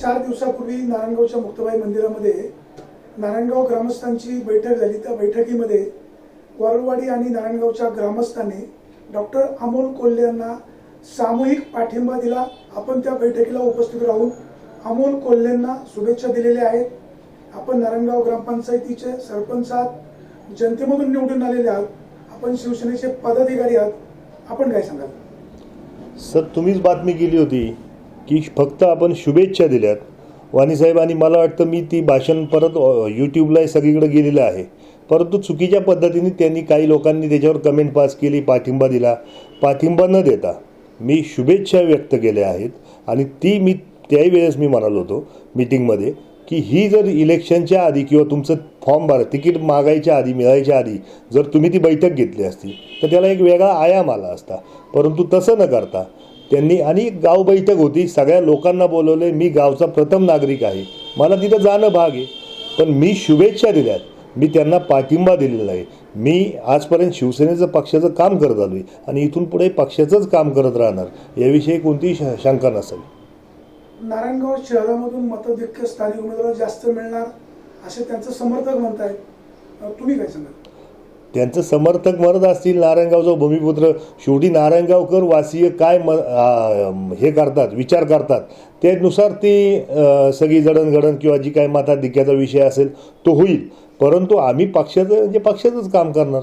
चार दिवसापूर्वी नारायणगावच्या मुक्ताबाई मंदिरामध्ये नारायणगाव ग्रामस्थांची बैठक झाली. त्या बैठकीमध्ये वरवाडी आणि नारायणगावच्या ग्रामस्थांनी डॉक्टर अमोल कोल्हे यांना सामूहिक पाठिंबा दिला. आपण त्या बैठकीला उपस्थित राहून अमोल कोल्हेंना शुभेच्छा दिलेल्या आहेत. आपण नारायणगाव ग्रामपंचायतीचे सरपंच आहात. जनतेमधून निवडून आलेले आहात. आपण शिवसेनेचे पदाधिकारी आहात. आपण काय सांगाल? सर तुम्हीच बातमी केली होती. की फक्त आपण शुभेच्छा दिल्यात. वाणीसाहेब आणि मला वाटतं मी ती भाषण परत यूट्यूबलाही यूट्यूबला सगळीकडे गेलेलं आहे. परंतु चुकीच्या पद्धतीने त्यांनी काही लोकांनी त्याच्यावर कमेंट पास केली पाठिंबा दिला. पाठिंबा न देता मी शुभेच्छा व्यक्त केल्या आहेत. आणि ती मी त्याही वेळेस मी म्हणालो होतो मीटिंगमध्ये की ही जर इलेक्शनच्या आधी किंवा तुमचं फॉर्म भर तिकीट मागायच्या आधी मिळायच्या आधी जर तुम्ही ती बैठक घेतली असती तर त्याला एक वेगळा आयाम आला असता. परंतु तसं न करता त्यांनी आणि गाव बैठक होती. सगळ्या लोकांना बोलवले मी गावचा प्रथम नागरिक आहे. मला तिथं जाणं भाग आहे. पण मी शुभेच्छा दिल्यात. मी त्यांना पाठिंबा दिलेला आहे. मी आजपर्यंत शिवसेनेचं पक्षाचं काम करत आलो आहे आणि इथून पुढे पक्षाचंच काम करत राहणार याविषयी कोणतीही श- शंका नसेल. नारायणगाव शहरामधून मतधिक्य स्थानिक उमेदवार जास्त मिळणार असे त्यांचं समर्थक म्हणत आहेत तुम्ही काय सांगा त्यांचं समर्थक मरद असतील नारायणगावचा भूमिपुत्र शेवटी नारायणगावकर वासीय काय म हे करतात विचार करतात त्यानुसार ती सगळी जडणघडण किंवा जी काही मताधिक्याचा विषय असेल तो होईल. परंतु आम्ही पक्षाचं म्हणजे पक्षाचंच काम करणार.